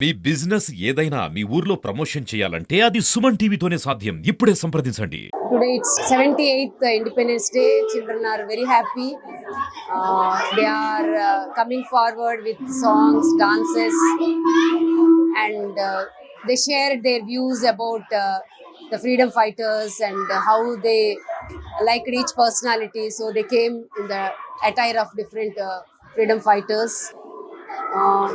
మీ business ఏదైనా మీ ఊర్లో promotion చేయాలంటే అది సుమన్ టీవీతోనే సాధ్యం. ఇప్పుడే సంప్రదించండి. Today it's seventy eighth independence day children are very happy they are coming forward with songs dances and they share their views about the freedom fighters and how they like reach personality so they came in the attire of different freedom fighters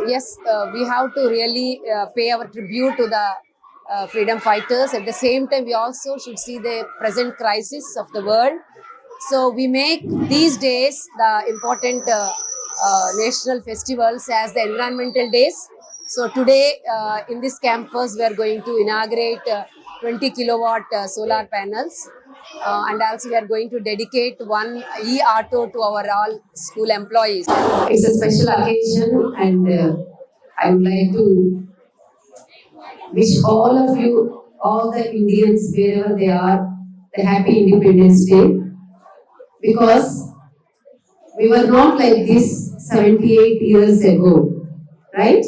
yes, uh, we have to really uh, pay our tribute to the uh, freedom fighters. At the same time, we also should see the present crisis of the world. So we make these days the important uh, uh, national festivals as the environmental days. So today uh, in this campus, we are going to inaugurate uh, 20 kilowatt uh, solar panels. Uh, and also we are going to dedicate one e-auto to our all school employees. It's a special occasion and uh, I would like to wish all of you, all the Indians, wherever they are, the happy Independence Day. Because we were not like this 78 years ago, right?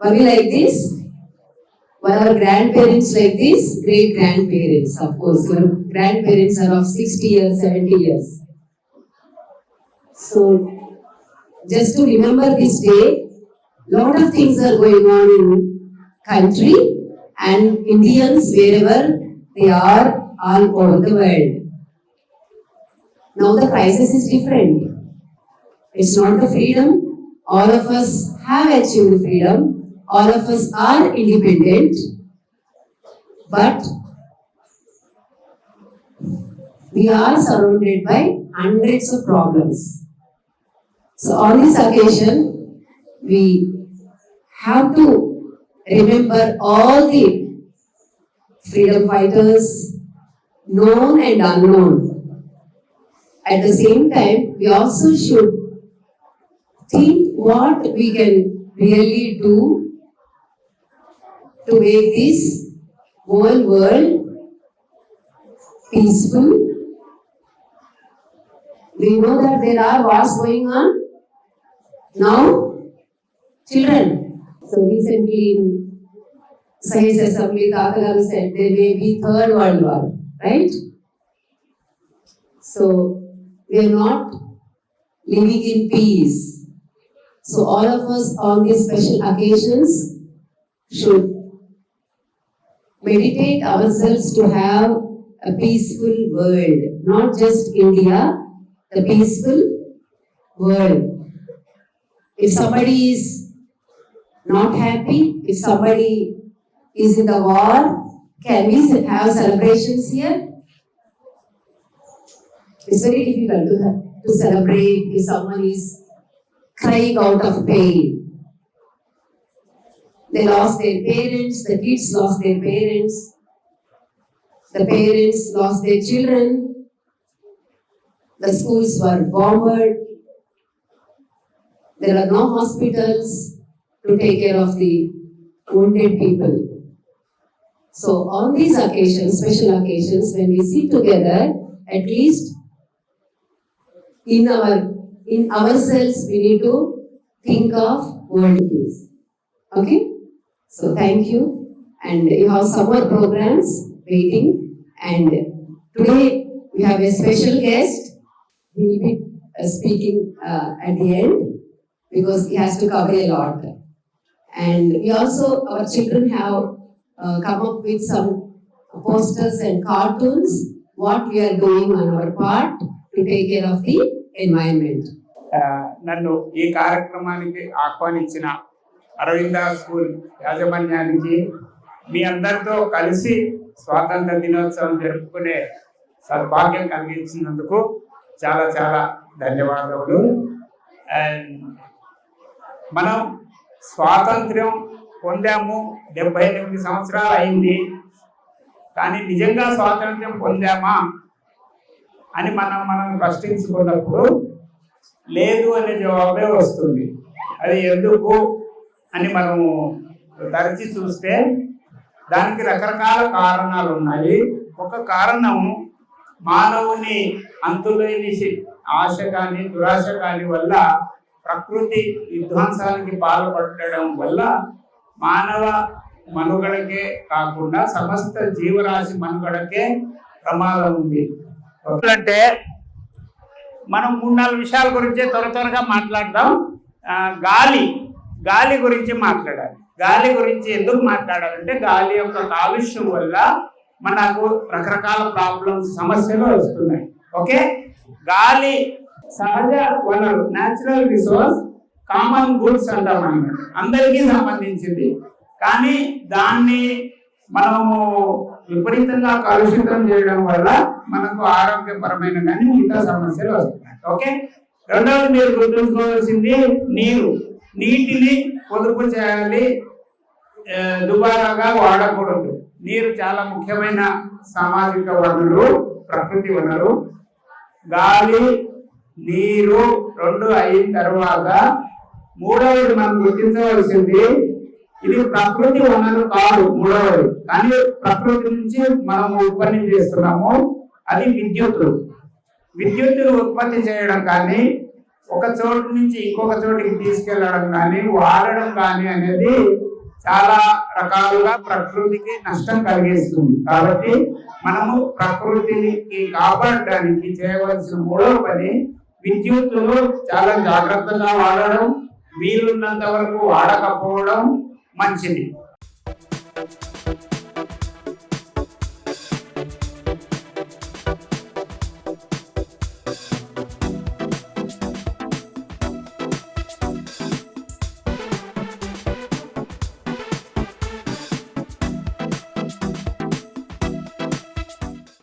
Were we like this? Our grandparents like this? Great grandparents, of course. Your grandparents are of 60 years, 70 years. So, just to remember this day, lot of things are going on in country and Indians wherever they are all over the world. Now the crisis is different. It's not the freedom. All of us have achieved freedom. All of us are independent. But we are surrounded by hundreds of problems. So on this occasion, we have to remember all the freedom fighters, known and unknown. At the same time, we also should think what we can really do to make this whole world peaceful. We know that there are wars going on now. Children, so recently in Science Assembly, Takalaru said there may be third world war, right? So we are not living in peace. So all of us on these special occasions should meditate ourselves to have a peaceful world, not just India, the peaceful world. If somebody is not happy, if somebody is in the war, can we have celebrations here? It's very difficult to, to celebrate if someone is crying out of pain. They lost their parents, the kids lost their parents, the parents lost their children, the schools were bombed, there are no hospitals to take care of the wounded people. So on these occasions, special occasions, when we sit together, at least in our in ourselves we need to think of world peace. Okay? So thank you. And you have summer programs waiting. And today we have a special guest. He will be uh, speaking uh, at the end because he has to cover a lot. And we also, our children have uh, come up with some posters and cartoons, what we are doing on our part to take care of the environment. ఆ, నన్ను ఈ కార్యక్రమానికి ఆహ్వానించిన Aravinda school యాజమాన్యానికి మీ అందరితో కలిసి స్వాతంత్ర దినోత్సవం జరుపుకునే సద్భాగ్యం కలిగించినందుకు చాలా చాలా ధన్యవాదములు. అండ్ మనం స్వాతంత్ర్యం పొందాము. డెబ్బై ఎనిమిది సంవత్సరాలు అయింది. కానీ నిజంగా స్వాతంత్ర్యం పొందామా అని మనం మనం ప్రశ్నించుకున్నప్పుడు లేదు అనే జవాబే వస్తుంది. అది ఎందుకు? అని మనము తరచి చూస్తే దానికి రకరకాల కారణాలు ఉన్నాయి. ఒక కారణం మానవుని అంతులేని ఆశ కానీ దురాశ కానీ వల్ల ప్రకృతి విధ్వంసానికి పాల్పడడం వల్ల మానవ మనుగడకే కాకుండా సమస్త జీవరాశి మనుగడకే ప్రమాదం ఉంది. అంటే మనం మూడు నాలుగు విషయాల గురించి త్వర త్వరగా మాట్లాడదాం. గాలి గాలి గురించి మాట్లాడాలి. గాలి గురించి ఎందుకు మాట్లాడాలంటే గాలి యొక్క కాలుష్యం వల్ల మనకు రకరకాల ప్రాబ్లమ్స్ సమస్యలు వస్తున్నాయి. ఓకే? గాలి సహజ వనరు న్యాచురల్ రిసోర్స్ కామన్ గుడ్స్ అంటాం అన్నమాట అందరికీ సంబంధించింది. కానీ దాన్ని మనము విపరీతంగా కలుషితం చేయడం వల్ల మనకు ఆరోగ్యపరమైన కానీ మిగతా సమస్యలు వస్తున్నాయి. ఓకే? రెండవది మీరు గుర్తుంచుకోవాల్సింది నీరు. నీటిని పొదుపు చేయాలి. దుబారాగా వాడకూడదు. నీరు చాలా ముఖ్యమైన సామాజిక వనరు ప్రకృతి వనరు. గాలి నీరు రెండు అయిన తర్వాత మూడవది మనం గుర్తించవలసింది ఇది ప్రకృతి వనరు కాదు మూడవది. కానీ ప్రకృతి నుంచి మనం ఉత్పత్తి చేస్తున్నాము అది విద్యుత్తు. విద్యుత్తును ఉత్పత్తి చేయడం కానీ ఒక చోటు నుంచి ఇంకొక చోటికి తీసుకెళ్ళడం కానీ వాడడం కానీ అనేది చాలా రకాలుగా ప్రకృతికి నష్టం కలిగిస్తుంది. కాబట్టి మనము ప్రకృతిని కాపాడడానికి చేయవలసిన మూడవ పని విద్యుత్తును చాలా జాగ్రత్తగా వాడడం వీలున్నంత వరకు వాడకపోవడం మంచిది.